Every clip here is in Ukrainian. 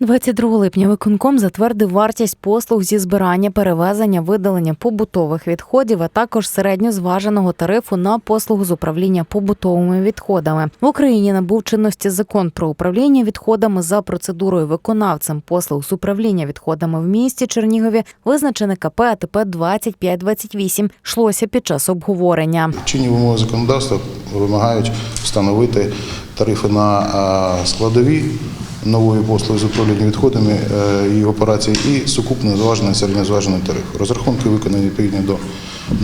22 липня виконком затвердив вартість послуг зі збирання, перевезення, видалення побутових відходів, а також середньозваженого тарифу на послугу з управління побутовими відходами. В Україні набув чинності закон про управління відходами за процедурою виконавцем послуг з управління відходами в місті Чернігові, визначене КП АТП 2528, йшлося під час обговорення. Чинні вимоги законодавства вимагають встановити тарифи на складові нової послуги з управління відходами е, і операції, і сукупно зважений середньозважений тариф. Розрахунки виконані відповідно до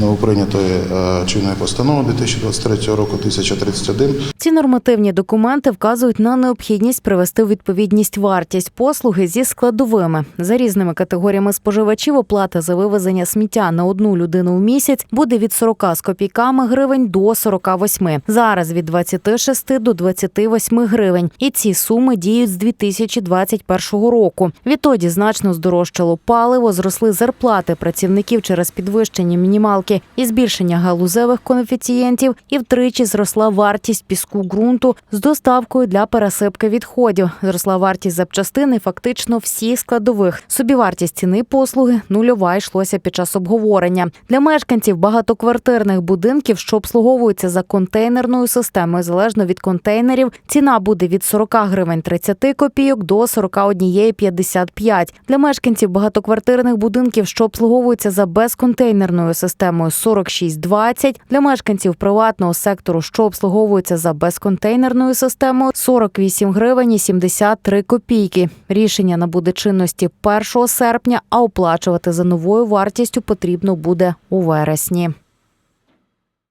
новоприйнятої е, чинної постанови 2023 року 1031 Ці нормативні документи вказують на необхідність привести у відповідність вартість послуги зі складовими. За різними категоріями споживачів оплата за вивезення сміття на одну людину в місяць буде від 40 з копійками гривень до 48. Зараз від 26 до 28 гривень. І ці суми діють з 2021 року. Відтоді значно здорожчало паливо, зросли зарплати працівників через підвищення мінімалки і збільшення галузевих коефіцієнтів, і втричі зросла вартість піску ґрунту з доставкою для пересипки відходів. Зросла вартість запчастин і фактично всіх складових. Собівартість ціни послуги нульова йшлося під час обговорення. Для мешканців багатоквартирних будинків, що обслуговуються за контейнерною системою, залежно від контейнерів, ціна буде від 40 гривень 30 копійок до 41,55. Для мешканців багатоквартирних будинків, що обслуговуються за безконтейнерною системою 46,20. Для мешканців приватного сектору, що обслуговуються за безконтейнерною системою 48 гривень і 73 копійки. Рішення набуде чинності 1 серпня, а оплачувати за новою вартістю потрібно буде у вересні.